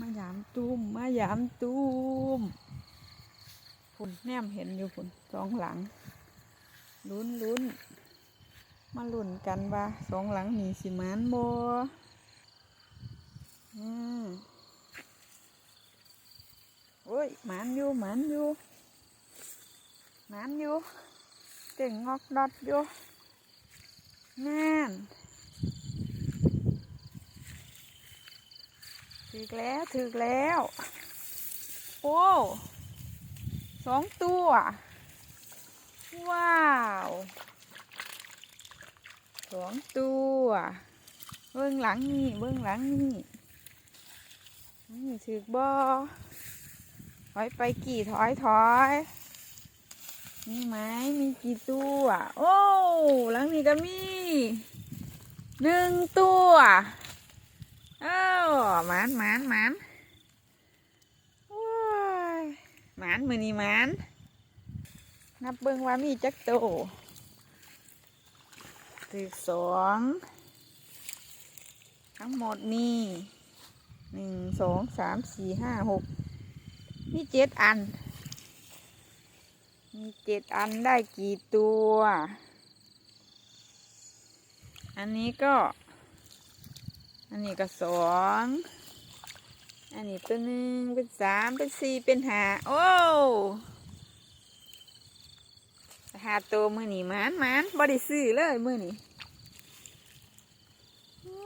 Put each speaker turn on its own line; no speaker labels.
มายามตุ้มมายามตุ้มฝุ่นแนมเห็นอยู่ฝุ่นสองหลังลุ้นลุ้นมาลุ้นกันว่าสองหลังนี่สิมานบ่อืมโอ้ยหมานอยู่หมานอยู่หมานอยู่เก่งงอกดอดอยู่นั่น ถึกแล้วถึกแล้ว โอ้สองตัว ว้าวสองตัว เบื้องหลังนี่เบื้องหลังนี่นี่ถือบอถอยไปกี่ถอยถอยมีไหมมีกี่ตัวโอ้หลังนี้ก็มีหนึ่งตัว เอ้าหมานหมานหมานว้ายหมานมือนี่หมาน นับเบิ่งว่ามีจักโตตึกสองทั้งหมดนี่หนึ่งสองสามสี่ห้าหกมีเจ็ดอัน มีเจ็ดอันได้กี่ตัว อันนี้ก็ อันนี้ก็สองอันนี้เป็นหนึ่งเป็นสามเป็นสี่เป็นห้าโอ้หาตัวมือนี่มันมันบอดี้ซื้อเลยมือนี่อ้